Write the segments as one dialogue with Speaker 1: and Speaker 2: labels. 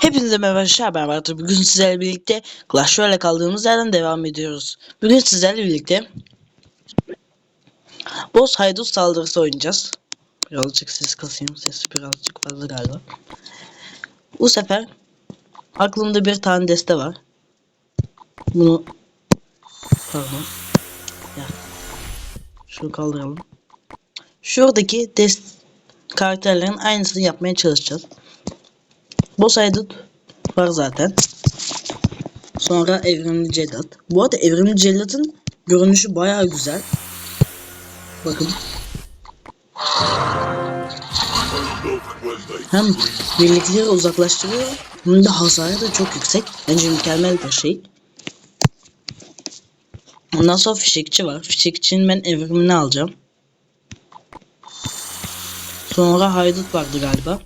Speaker 1: Hepinize merhaba arkadaşlar ben Bartu. Bugün sizlerle birlikte Clash Royale kaldığımız yerden devam ediyoruz. Bugün sizlerle birlikte Boss Haydut saldırısı oynayacağız. Birazcık ses kasayım. Sesi birazcık fazla galiba. Bu sefer aklımda bir tane deste var. Bunu pardon. Ya. Şunu kaldıralım. Şuradaki dest karakterlerin aynısını yapmaya çalışacağız. Boss Haydut var zaten. Sonra Evrimli Cellat. Bu arada Evrimli Cellat'ın görünüşü bayağı güzel. Bakın. Hem birlikleri uzaklaştırıyor hem de hasarı da çok yüksek. Bence mükemmel bir şey. Ondan sonra fişekçi var. Fişekçinin ben evrimini alacağım. Sonra haydut vardı galiba.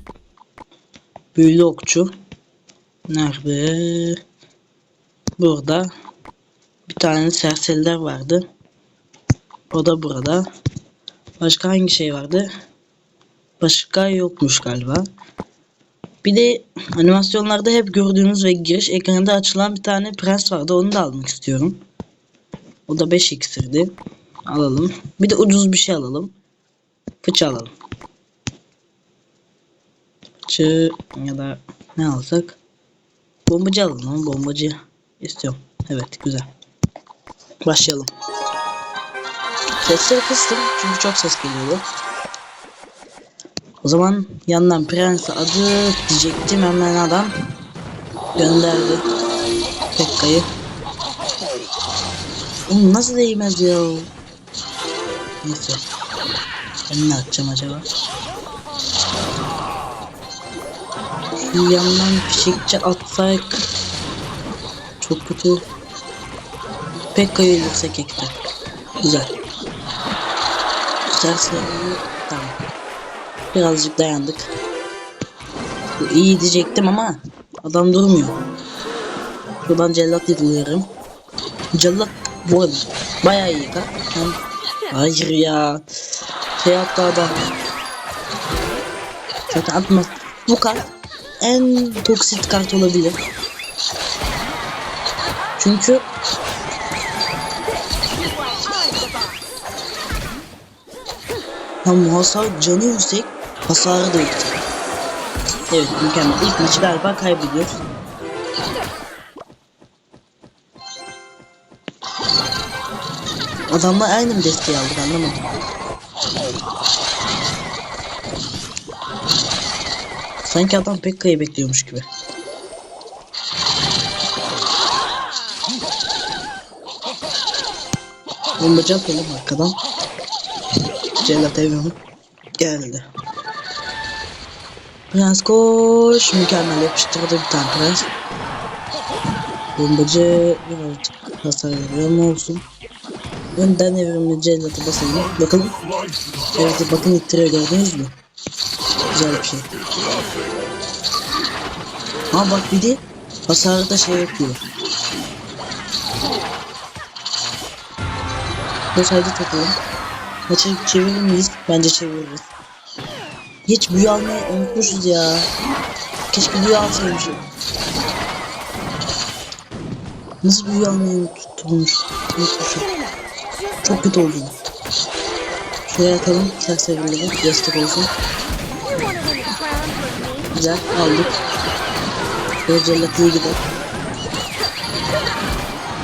Speaker 1: Büyülü okçu. Nerede? Burada. Bir tane serseriler vardı. O da burada. Başka hangi şey vardı? Başka yokmuş galiba. Bir de animasyonlarda hep gördüğünüz ve giriş ekranında açılan bir tane prens vardı. Onu da almak istiyorum. O da 5 iksirdi. Alalım. Bir de ucuz bir şey alalım. Fıçı alalım. Fıçı ya da ne alsak? Bombacı alalım lan bombacı. İstiyorum. Evet güzel. Başlayalım. Sesleri kıstım çünkü çok ses geliyordu. O zaman yandan prens adı diyecektim hemen adam gönderdi Pekka'yı. Oğlum nasıl değmez ya? Neyse. Ben ne atacağım acaba? Şu yandan fişekçi atsak çok kötü. Pekka'yı öldürsek ekte. Güzel. Güzelse tamam. Birazcık dayandık. İyi diyecektim ama adam durmuyor. Şuradan cellat yediriyorum. Cellat bu arada bayağı iyi. Hem... Hayır ya. Şey yaptı adam. Zaten atmaz. Bu kart en toksit kart olabilir. Çünkü hem hasar canı yüksek, hasarı da yüksek. Evet mükemmel. İlk maçı galiba kaybediyoruz. Adamlar aynı mı desteği aldık anlamadım. Sanki adam Pekka'yı bekliyormuş gibi. Bombacı atalım arkadan. Cellat evrimi geldi. Prens koş. Mükemmel yapıştırdı bir tane prens. Bombacı birazcık hasar veriyor ne olsun. Önden evrimli cellatı basalım. Bakalım. Evet bakın ittiriyor gördünüz mü? Güzel bir şey. Ha bak bir de hasarı da şey yapıyor. Sayede takalım. Maçı çevirir miyiz? Bence çeviririz. Hiç büyü almayı unutmuşuz ya. Keşke büyü alsaymışım. Nasıl büyü almayı unutmuş? Unutmuşum. Çok kötü oldu. Şuraya atalım. Serserileri destek olsun. Güzel aldık. Böyle cellat iyi gider.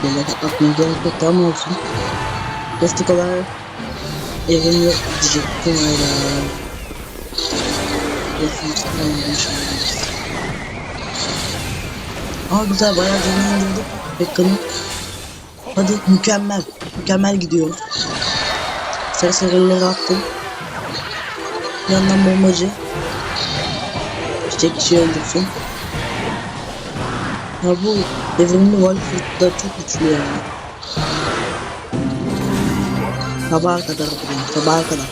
Speaker 1: Cellat atmaya gerek yok tamam olsun. Destek olarak evim yok diyecektim çıkarmamış Aa güzel bayağı canını indirdik. Bekka'nın. Hadi mükemmel. Mükemmel gidiyoruz. Serserileri attım. Yandan bombacı. Çiçek kişi öldürsün. Ya bu devrimli Wolford da çok güçlü yani. Sabaha kadar okudum. Sabaha kadar.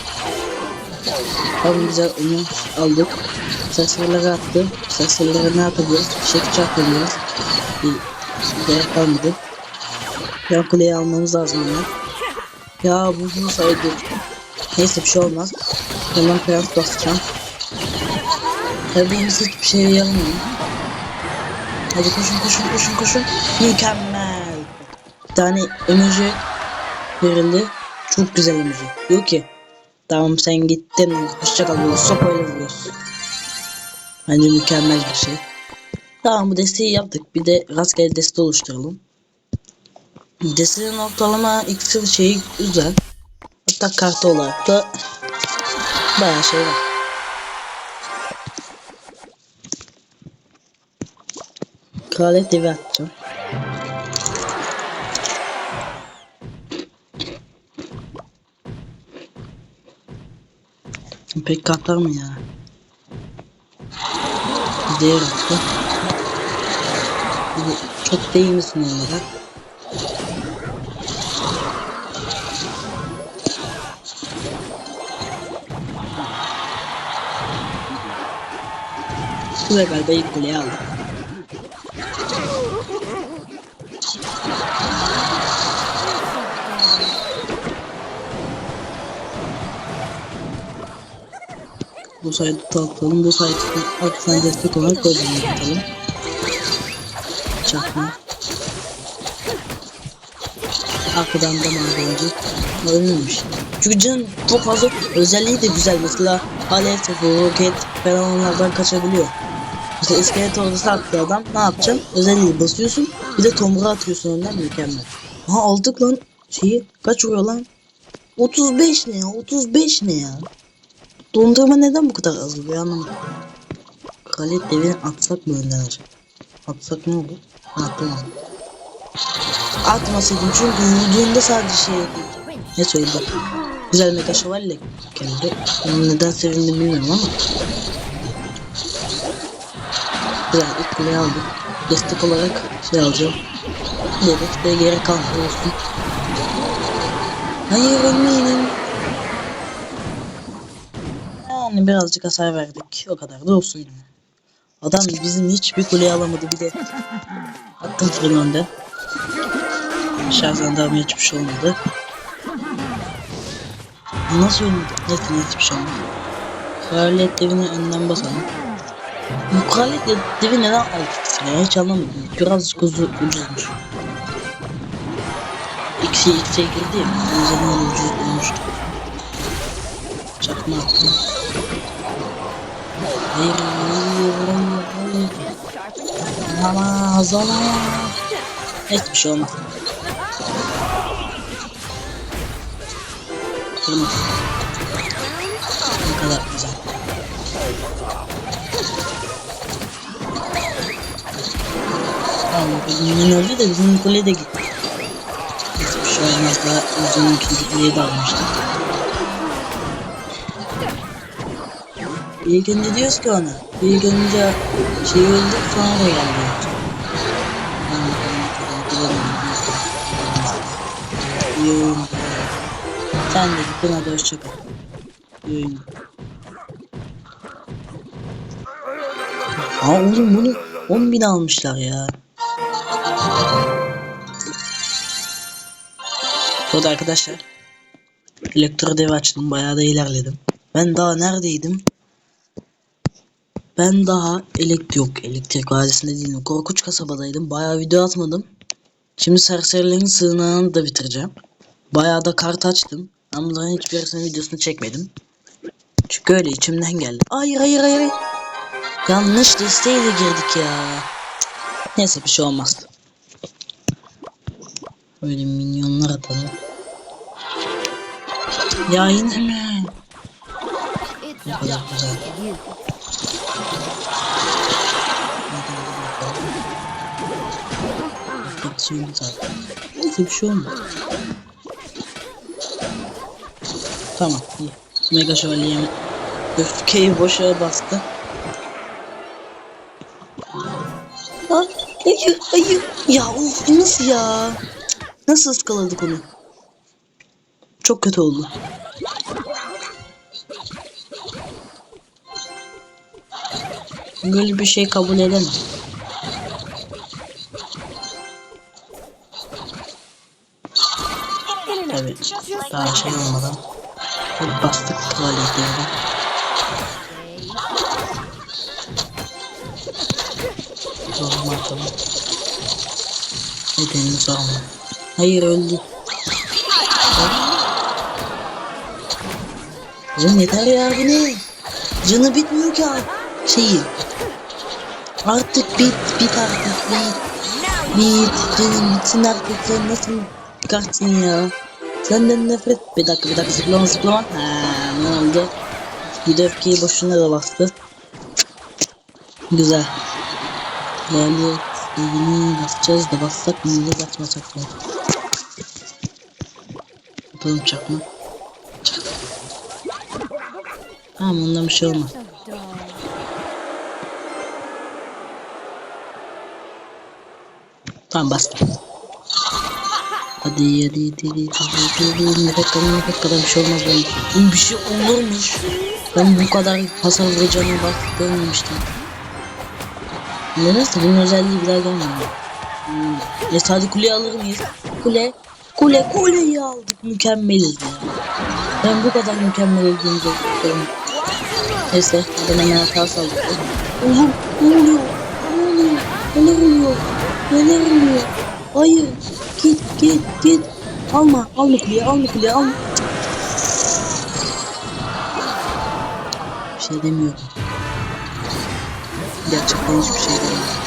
Speaker 1: Tamam güzel onu aldık. Serserileri attı. Serserilere ne yapabiliriz? Fişekçi atabiliriz. Bir gerek kalmadı. Yan kuleyi almamız lazım hemen. Ya bu bunu saydı. Neyse bir şey olmaz. Hemen prens basacağım. Tabii hiçbir şey yaramıyor. Hadi koşun koşun koşun koşun. Mükemmel. Bir tane emoji verildi. Çok güzel emoji. Diyor ki tamam sen gittin. Hoşçakal diyor. Sopayla vuruyorsun. Bence mükemmel bir şey. Tamam bu desteği yaptık. Bir de rastgele deste oluşturalım. Desteğin ortalama iksir şeyi güzel. Hatta kartı olarak da bayağı şey var. Kraliyet devi atacağım. Pek katlar mı ya? Değer attı. Çok değil misin onlara? Da galiba ilk kuleyi aldı. Bu sayede tutalım. Bu sayede altına destek olarak gözlemle tutalım. Çakma. Arkadan da madenci. Ölmemiş. Çünkü can çok fazla özelliği de güzel. Mesela alev roket falan onlardan kaçabiliyor. Mesela iskelet ordusu attı adam. Ne yapacaksın? Özelliği basıyorsun. Bir de tomruğa atıyorsun ondan mükemmel. Ha aldık lan şeyi. Kaç vuruyor lan? 35 ne ya? 35 ne ya? Dondurma neden bu kadar az vuruyor anlamadım. Kraliyet devini atsak mı önden acaba? Atsak ne olur? Attım abi. Atmasaydım çünkü vurduğunda sadece şey Ne söyledi? Güzel mega şövalye geldi. Onu neden sevindim bilmiyorum ama. Güzel ilk kuleyi aldık. Destek olarak şey alacağım. Evet ve geri kalan olsun. Hayır ölmeyelim. Yani birazcık hasar verdik. O kadar da olsun yani. Adam bizim hiçbir kuleyi alamadı bir de. Attım fırın önde. Şarjdan devam hiçbir şey olmadı. Nasıl ölmedi? Neyse hiçbir şey olmadı. Kraliyet devini önden basalım. Bu kraliyet devi neden aldık ya? Hiç anlamadım. Birazcık uzu, ucuzmuş. X'e X'e girdi ya. O zaman ucuz olmuştu. Çakma attım. Hayır. Olamaz, olamaz. Hiçbir şey olmaz. Kırmızı. Ne kadar güzel. Tamam, bizim öldü de bizim kule de gitti. Hiçbir şey olmaz daha uzun ikinci kuleyi de İlk önce diyoruz ki ona. İlk önce şey öldük sonra da geldi. İyi oyun. Sen de gittin hadi hoşçakal. İyi. Aa oğlum bunu 10 bin almışlar ya. Bu da arkadaşlar. Elektro dev açtım bayağı da ilerledim. Ben daha neredeydim? Ben daha elektrik yok elektrik vadisinde değilim. Korkunç kasabadaydım. Bayağı video atmadım. Şimdi serserilerin sığınağını da bitireceğim. Bayağı da kart açtım. Ama bunların hiçbirisinin videosunu çekmedim. Çünkü öyle içimden geldi. Hayır hayır hayır. Yanlış desteğiyle girdik ya. Neyse bir şey olmaz. Böyle minyonlar atalım. Ya yine mi? Ne kadar güzel. Kaçıyorum zaten. Neyse bir şey olmaz. Tamam iyi. Mega şövalyemi öfkeyi boşa bastı. Ah, hayır hayır. Ya of nasıl ya? Nasıl ıskaladık onu? Çok kötü oldu. Böyle bir şey kabul edemem. Evet. Daha şey olmadan. Bastık tuvaletleri. Normal. bakalım. Nedenini sorma. Hayır öldü. Canım yeter ya bu? Canı bitmiyor ki abi. Şeyi. Artık bit, bit artık bit. Bit, canım bitsin artık sen nasıl kartsın ya? Senden nefret. Bir dakika bir dakika zıplama zıplama. Ha, ne oldu? Bir de öfkeyi boşuna da bastı. Güzel. Yani sevgini basacağız da bassak olur basmasak mı? Yapalım çakma. Çak. Tamam ondan bir şey olmaz. Tamam bastım. Hadi hadi hadi hadi hadi hadi nefes kadar nefes kadar bir şey olmaz ben. Bir şey olurmuş. Ben bu kadar hasar vuracağımı bak görmemiştim. Neyse bunun özelliği bir daha gelmiyor. Hmm. Neyse hadi kuleyi alır mıyız? Kule. Kule kuleyi aldık. Mükemmeliz. Ben bu kadar mükemmel olduğumuzu düşünüyorum. Neyse ben hemen hata saldım. Oğlum ne oluyor? Ne oluyor? Neler oluyor? Oluyor? Hayır. Git git git. Alma. Alma kuleyi alma kuleyi alma. Bir şey demiyorum. Gerçekten hiçbir şey demiyorum.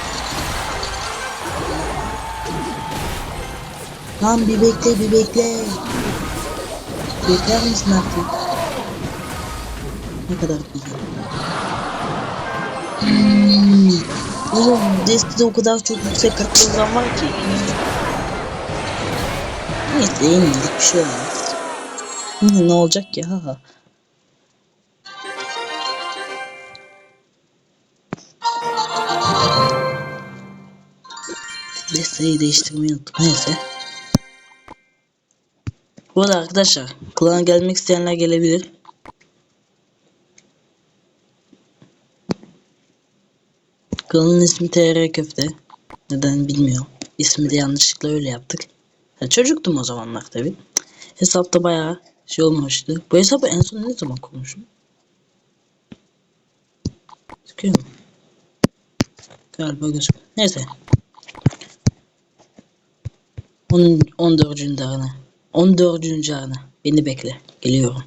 Speaker 1: Lan bir bekle bir bekle. Bekler misin artık? Ne kadar güzel. Hmm. Oğlum Desti'de o kadar çok yüksek katılımdan var ki. Neyse yenildik bir şey olmaz. Ne olacak ki ha ha. Desteği değiştirmeyi unuttuk. Neyse. Bu arada arkadaşlar klana gelmek isteyenler gelebilir. Klanın ismi TR Köfte. Neden bilmiyorum. İsmi de yanlışlıkla öyle yaptık. Ya çocuktum o zamanlar tabi. Hesapta bayağı şey olmamıştı. Bu hesabı en son ne zaman kurmuşum? Gözüküyor mu? Galiba gözüküyor. Neyse. Onun 14. arana. 14. arana. Beni bekle. Geliyorum.